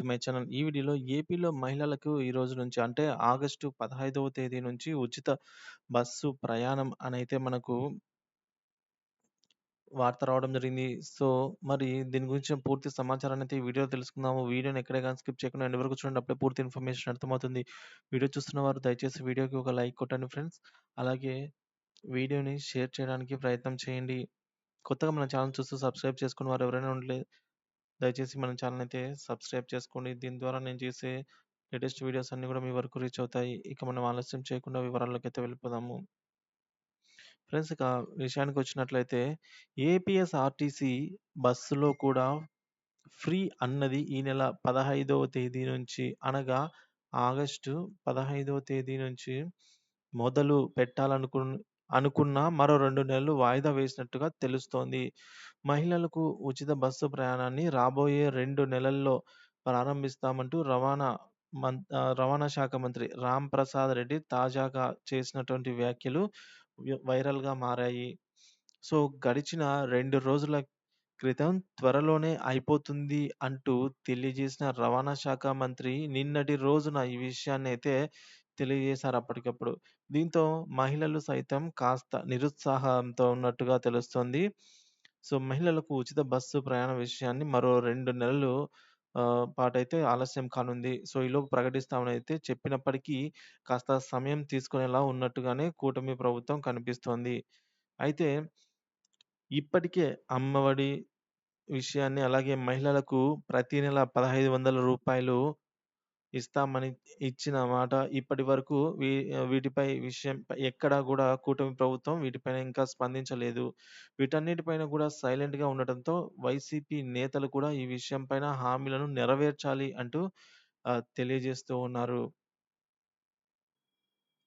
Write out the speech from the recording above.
To my channel. ఈ వీడియోలో ఏపీలో మహిళలకు ఈ రోజు నుంచి అంటే ఆగస్టు 15వ తేదీ నుంచి ఉచిత బస్సు ప్రయాణం అనైతే మనకు వార్త రావడం జరిగింది. సో, మరి దీని గురించి పూర్తి సమాచారాన్నయితే ఈ వీడియో తెలుసుకుందాము. వీడియోని ఎక్కడే కానీ స్కిప్ చేయకుండా ఎండ్ వరకు చూడండి. అప్పుడే పూర్తి ఇన్ఫర్మేషన్ అర్థమవుతుంది. వీడియో చూస్తున్న వారు దయచేసి వీడియోకి ఒక లైక్ కొట్టండి ఫ్రెండ్స్. అలాగే వీడియోని షేర్ చేయడానికి ప్రయత్నం చేయండి. కొత్తగా మన ఛానల్ చూస్తూ సబ్స్క్రైబ్ చేసుకున్న వారు ఎవరైనా ఉండలేదు దయచేసి మన ఛానల్ అయితే సబ్స్క్రైబ్ చేసుకోండి. దీని ద్వారా నేను చేసే లేటెస్ట్ వీడియోస్ అన్నీ కూడా మీ వరకు రీచ్ అవుతాయి. ఇక మనం ఆలస్యం చేయకుండా వివరాల్లోకైతే వెళ్ళిపోదాము. ఫ్రెండ్స్ ఇక విషయానికొచ్చినట్లయితే ఏపీఎస్ఆర్టీసీ బస్సులో కూడా ఫ్రీ అన్నది ఈ నెల 15వ తేదీ నుంచి అనగా ఆగస్టు 15వ తేదీ నుంచి మొదలు పెట్టాలనుకు అనుకున్న మరో 2 నెలలు వాయిదా వేసినట్టుగా తెలుస్తోంది. మహిళలకు ఉచిత బస్సు ప్రయాణాన్ని రాబోయే 2 నెలల్లో ప్రారంభిస్తామంటూ రవాణా మం ఆహ్, రవాణా శాఖ మంత్రి రాంప్రసాద్ రెడ్డి తాజాగా చేసినటువంటి వ్యాఖ్యలు వ్య వైరల్‌గా మారాయి. సో, గడిచిన 2 రోజుల క్రితం త్వరలోనే అయిపోతుంది అంటూ తెలియజేసిన రవాణా శాఖ మంత్రి నిన్నటి రోజున ఈ విషయాన్నైతే తెలియజేశారు అప్పటికప్పుడు. దీంతో మహిళలు సైతం కాస్త నిరుత్సాహంతో ఉన్నట్టుగా తెలుస్తోంది. సో, మహిళలకు ఉచిత బస్సు ప్రయాణ విషయాన్ని మరో 2 నెలలు ఆహ్, పాటైతే ఆలస్యం కానుంది. సో, ఈలోపు ప్రకటిస్తామనైతే చెప్పినప్పటికీ కాస్త సమయం తీసుకునేలా ఉన్నట్టుగానే కూటమి ప్రభుత్వం కనిపిస్తోంది. అయితే ఇప్పటికే అమ్మఒడి విషయాన్ని అలాగే మహిళలకు ప్రతి నెల రూ. 1,500 ఇస్తామని ఇచ్చిన మాట ఇప్పటి వరకు వీ వీటిపై విషయం ఎక్కడా కూడా కూటమి ప్రభుత్వం వీటిపైన ఇంకా స్పందించలేదు. వీటన్నిటిపైన కూడా సైలెంట్‌గా ఉండటంతో వైసీపీ నేతలు కూడా ఈ విషయం పైన హామీలను నెరవేర్చాలి అంటూ తెలియజేస్తూ ఉన్నారు.